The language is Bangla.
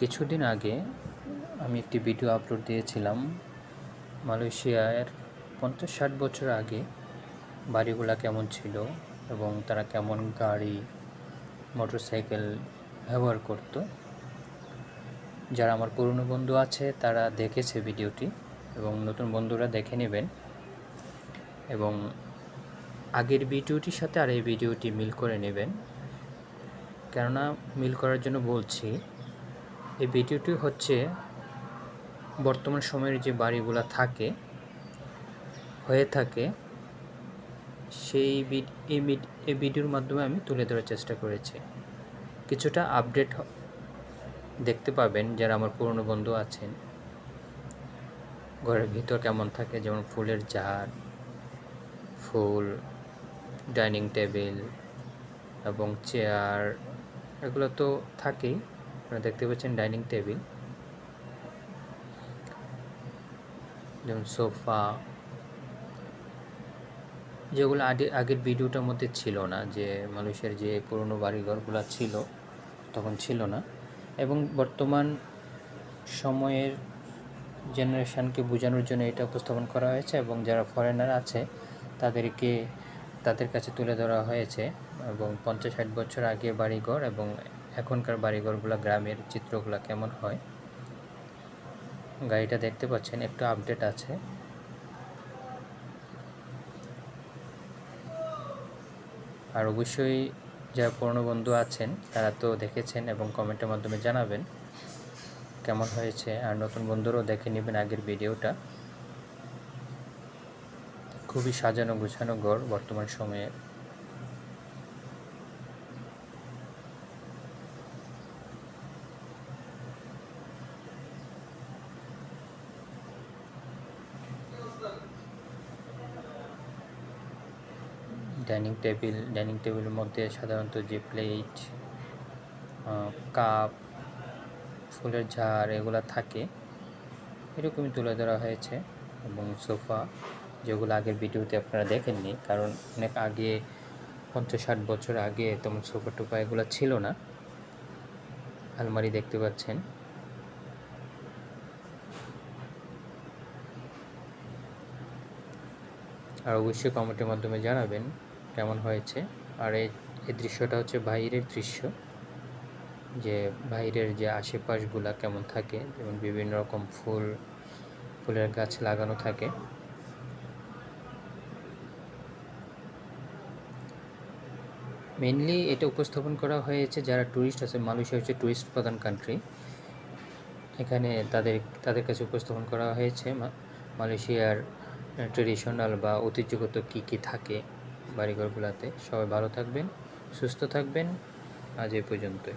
কিছুদিন আগে আমি একটি ভিডিও আপলোড দিয়েছিলাম মালয়েশিয়ার পঞ্চাশ ষাট বছর আগে বাড়িগুলা কেমন ছিল এবং তারা কেমন গাড়ি, মোটরসাইকেল ব্যবহার করত। যারা আমার পুরনো বন্ধু আছে, তারা দেখেছে ভিডিওটি এবং নতুন বন্ধুরা দেখে নেবেন। এবং আগের ভিডিওটির সাথে আর এই ভিডিওটি মিল করে নেবেন। কেননা মিল করার জন্য বলছি এই ভিডিওটি হচ্ছে বর্তমান সময়ের যে বাড়িগুলো থাকে, হয়ে থাকে, সেই এই ভিড- এই ভিডিওর মাধ্যমে আমি তুলে ধরার চেষ্টা করেছি। কিছুটা আপডেট দেখতে পাবেন যারা আমার পুরনো বন্ধু আছেন। ঘরের ভিতর কেমন থাকে? যেমন ফুলের জার ফুল, ডাইনিং টেবিল এবং চেয়ার, এগুলো তো থাকেই। আপনারা দেখতে পাচ্ছেন ডাইনিং টেবিল। যেমন সোফা। যেগুলো আগে, আগের ভিডিওটার মধ্যে ছিল না, যে মানুষের যে পুরনো বাড়িঘরগুলো ছিল, তখন ছিল না। এবং বর্তমান সময়ের জেনারেশনকে বোঝানোর জন্য এটা উপস্থাপন করা হয়েছে এবং যারা ফরেনার আছে, তাদেরকে, তাদের কাছে তুলে ধরা হয়েছে। এবং পঞ্চাশ ষাট বছর আগে বাড়িঘর এবং এখনকার বাড়িঘরগুলো, গ্রামের চিত্রগুলো কেমন হয়? গাড়িটা দেখতে পাচ্ছেন, একটু আপডেট আছে। আর অবশ্যই যারা পুরনো বন্ধু আছেন, তারা তো দেখেছেন এবং কমেন্টের মাধ্যমে জানাবেন কেমন হয়েছে। আর নতুন বন্ধুরাও দেখে নেবেন আগের ভিডিওটা। খুবই সাজানো গোছানো ঘর বর্তমান সময়ে। ডাইনিং টেবিল, ডাইনিং টেবিলের মধ্যে সাধারণত যে প্লেট কাপ, ফুলের ঝাড় এগুলো থাকে। এরকমই তুলে ধরা হয়েছে এবং সোফা যেগুলো আগের ভিডিওতে আপনারা দেখেননি, কারণ অনেক আগে, পঞ্চাশ ষাট বছর আগে তেমন সোফা টোফা এগুলো ছিল না। আলমারি দেখতে পাচ্ছেন। আর অবশ্যই কমেন্টের মাধ্যমে জানাবেন কেমন হয়েছে? আর এই দৃশ্যটা হচ্ছে বাইরের দৃশ্য। যে বাইরের যে আশেপাশগুলা কেমন থাকে, যেমন বিভিন্ন রকম ফুল, ফুলের গাছ লাগানো থাকে। মেনলি এটা উপস্থাপন করা হয়েছে যারা ট্যুরিস্ট আছে মালয়েশিয়া হচ্ছে ট্যুরিস্ট প্রধান কান্ট্রি এখানে তাদের তাদের কাছে উপস্থাপন করা হয়েছে মালয়েশিয়ার ট্রেডিশনাল বা ঐতিহ্যগত কী কী থাকে। বাড়িঘরগুলোতে। সবাই ভালো থাকবেন সুস্থ থাকবেন। আজ এ পর্যন্তই।